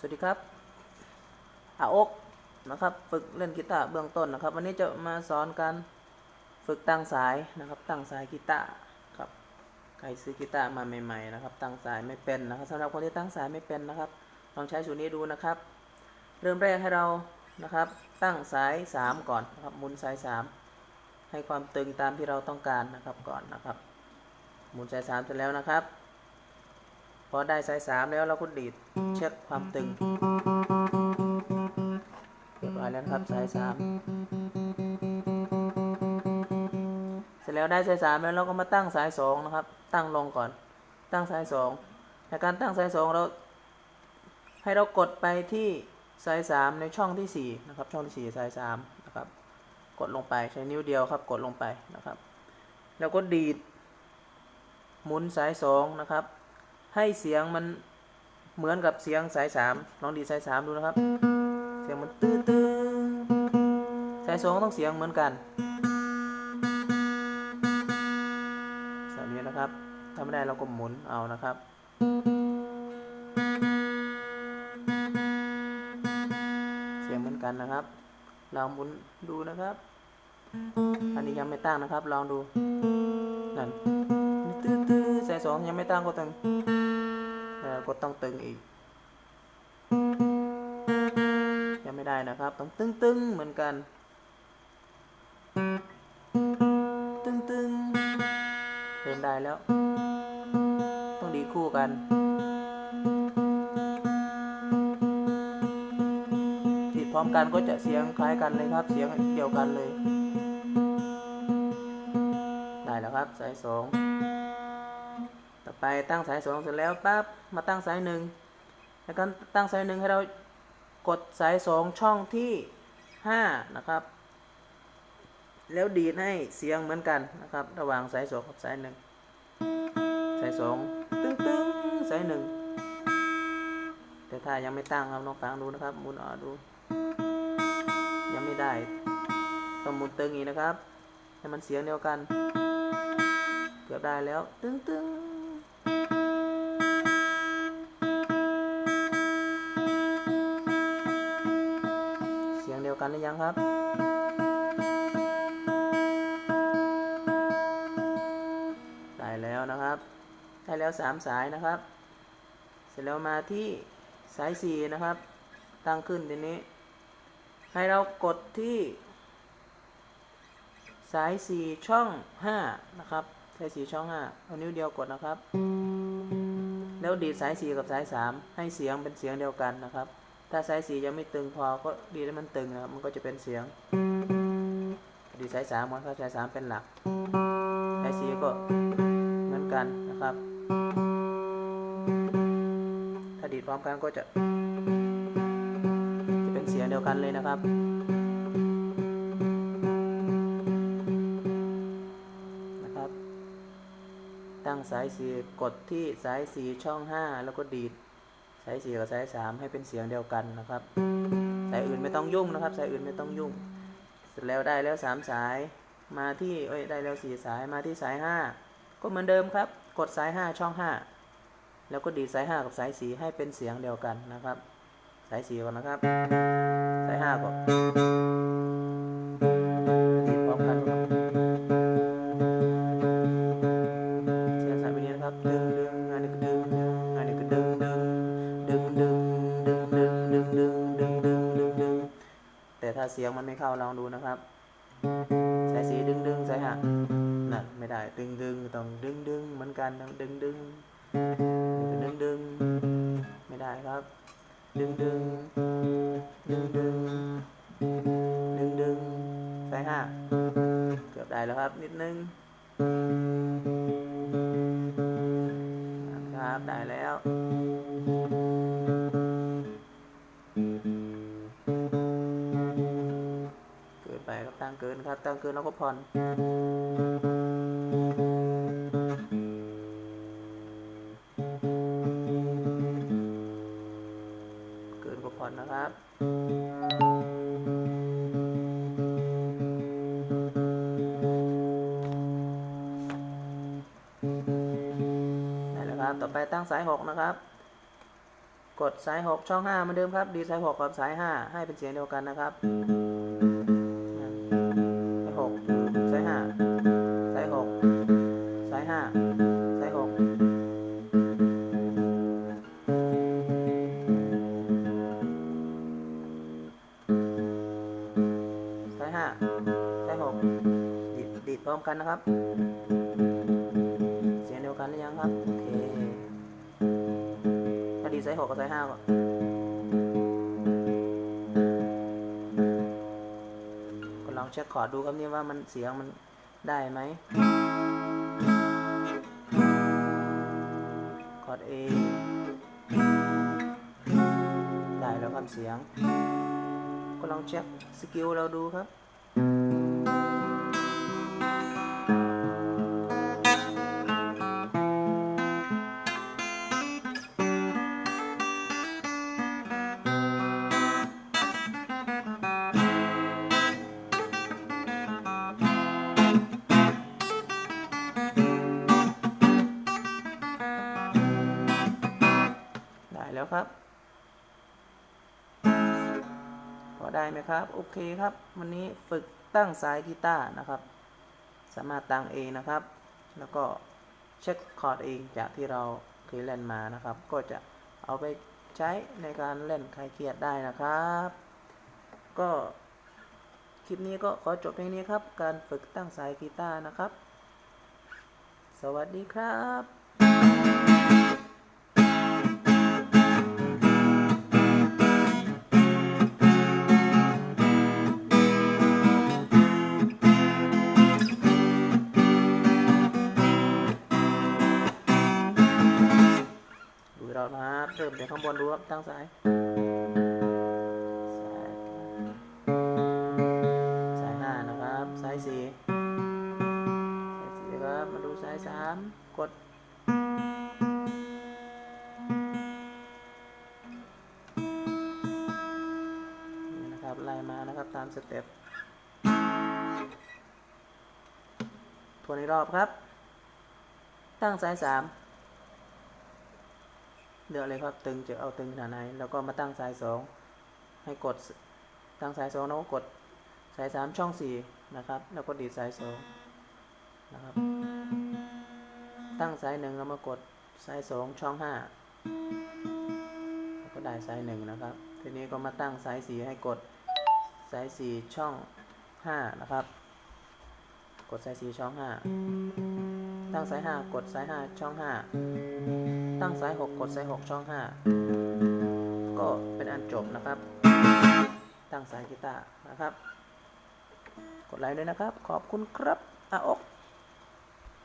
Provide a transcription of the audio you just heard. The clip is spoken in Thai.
สวัสดีครับอาอกนะครับ ฝึกเล่นกีตาร์เบื้องต้นนะครับ วันนี้จะมาสอนการฝึกตั้งสายนะครับ ตั้งสายกีตาร์ครับ ใครซื้อกีตาร์มาใหม่ๆนะครับ ตั้งสายไม่เป็นนะครับสำหรับคนที่ตั้งสายไม่เป็นนะครับ ลองใช้สูตรนี้ดูนะครับ เริ่มแรกให้เรานะครับ ตั้งสาย 3 ก่อนนะครับหมุนสาย 3 ให้ความตึงตามที่เราต้องการนะครับก่อนนะครับ หมุนสาย3เสร็จแล้วนะครับ พอได้สาย3แล้วเราก็ดีดเช็คความตึงเรียบร้อยแล้วครับสาย3เสร็จแล้วได้สาย3แล้วเราก็มาตั้งสาย2นะครับ ตั้งลงก่อน ตั้งสาย2ในการตั้งสาย2เรา ให้เรากดไปที่สาย3ในช่องที่4นะครับ ช่องที่4สาย3นะครับ กดลงไปใช้นิ้วเดียวครับ กดลงไปนะครับ แล้วก็ดีดหมุนสาย2นะครับ ให้เสียงมันเหมือนกับเสียงสาย3ลองดีสาย3ดูนะครับ เสียงมันตื้อตื้อสาย2ต้องเสียงเหมือนกันแบบนี้นะครับถ้าไม่ได้เราก็หมุนเอานะครับเสียงเหมือนกันนะครับ ลองหมุนดูนะครับ อันนี้ยังไม่ตั้งนะครับ ลองดู นั่นตื้อตื้อสายสองยังไม่ตั้งก็ตึง แล้วก็ต้องตึงอีก ยังไม่ได้นะครับ ต้องตึงตึงเหมือนกัน ตึงตึงเริ่มได้แล้ว ต้องดีคู่กันติดพร้อมกันก็จะเสียงคล้ายกันเลยครับ เสียงเดียวกันเลย ได้แล้วครับสายสองต่อไปตั้งสายสองเสร็จแล้วปั๊บ มาตั้งสายหนึ่งแล้วก็ตั้งสายหนึ่งให้เรากดสายสองช่องที่ห้านะครับ แล้วดีดให้เสียงเหมือนกันนะครับ ระหว่างสายสองกับสายหนึ่งสายสองตึ้งตึ้งสายหนึ่งแต่ถ้ายังไม่ตั้งครับลองฟังดูนะครับมุนออดู ยังไม่ได้ต้องมุนตึงอีกนะครับให้มันเสียงเดียวกัน เกือบได้แล้วตึ้งตึ้ง กันหรือยังครับ ได้แล้วนะครับ ได้แล้วสามสายนะครับ เสร็จแล้วมาที่สายสี่นะครับ ตั้งขึ้นทีนี้ ให้เรากดที่ สายสี่ช่องห้านะครับ สายสี่ช่องห้าเอานิ้วเดียวกดนะครับ แล้วดีดสายสี่กับสายสามให้เสียงเป็นเสียงเดียวกันนะครับ ถ้าสายสี่ยังไม่ตึงพอก็ดีดให้มันตึงนะครับมันก็จะเป็นเสียง ดีสายสามก่อนครับสายสามเป็นหลักสายสี่ก็เหมือนกันนะครับ ถ้าดีดพร้อมกันก็จะ จะเป็นเสียงเดียวกันเลยนะครับนะครับตั้งสายสีกดที่สายสีช่อง 5 แล้วก็ดีดายสี่กับสายสามให้เป็นเสียงเดียวกันนะครับ สายอื่นไม่ต้องยุ่งนะครับ สายอื่นไม่ต้องยุ่ง เสร็จแล้วได้แล้วสามสายมาที่เอ้ยได้แล้วสี่สายมาที่สายห้าก็เหมือนเดิมครับ กดสายห้าช่องห้าแล้วก็ดีดสายห้ากับสายสีให้เป็นเสียงเดียวกันนะครับ สายสีก่อนนะครับ สายห้าก่อน เสียงมันไม่เข้าลองดูนะครับสายสีดึงดึงสายหักน่ะไม่ได้ดึงดึงต้องดึงดึงเหมือนกันต้องดึงดึงดึงดึงไม่ได้ครับ ดึงดึงดึงดึงดึงดึงสายหักเกือบได้แล้วครับนิดนึงครับได้แล้ว ไปครับตั้งเกินครับตั้งเกินแล้วก็ผ่อนเกินก็ผ่อนนะครับได้แล้วครับต่อไปตั้งสายหกนะครับกดสายหกช่องห้าเหมือนเดิมครับ ดีสายหกกับสายห้าให้เป็นเสียงเดียวกันนะครับ สายหกดีดดีดพร้อมกันนะครับ เสียงเดียวกันหรือยังครับ โอเคถ้าดีไซส์หกกับไซส์ห้าก็ก็ลองเช็คคอร์ดดูครับนี่ว่ามันเสียงมันได้ไหมคอร์ด A ได้แล้วครับเสียง ก็ลองเช็คสกิลเราดูครับ ครับ พอได้ไหมครับ โอเคครับ วันนี้ฝึกตั้งสายกีตาร์นะครับ สามารถตั้งเองนะครับ แล้วก็เช็คคอร์ดเองจากที่เราเคยเล่นมานะครับ ก็จะเอาไปใช้ในการเล่นคลายเครียดได้นะครับ ก็คลิปนี้ก็ขอจบเพียงนี้ครับ การฝึกตั้งสายกีตาร์นะครับ สวัสดีครับ รับเริ่มจากข้างบนดูครับตั้งสายสายสายห้านะครับสายสี่สายสี่ครับมาดูสายสามกดนี่นะครับไล่มานะครับตามสเต็ปทวนอีกรอบครับ ตั้งสายสาม เลือกเลยครับตึงจะเอาตึงขนาดไหน แล้วก็มาตั้งสายสองให้กดตั้งสายสองแล้วก็กดสายสามช่องสี่นะครับ แล้วก็ดีดสายสองนะครับ ตั้งสายหนึ่งแล้วมากดสายสองช่องห้าแล้วก็ได้สายหนึ่งนะครับ ทีนี้ก็มาตั้งสายสี่ให้กดสายสี่ช่องห้านะครับ กดสายสี่ช่องห้าตั้งสายห้ากดสายห้าช่องห้า ตั้งสาย 6 กดสาย 6 ช่อง 5 ก็เป็นอันจบนะครับ ตั้งสายกีตาร์นะครับ กดไลค์ด้วยนะครับ ขอบคุณครับอาอก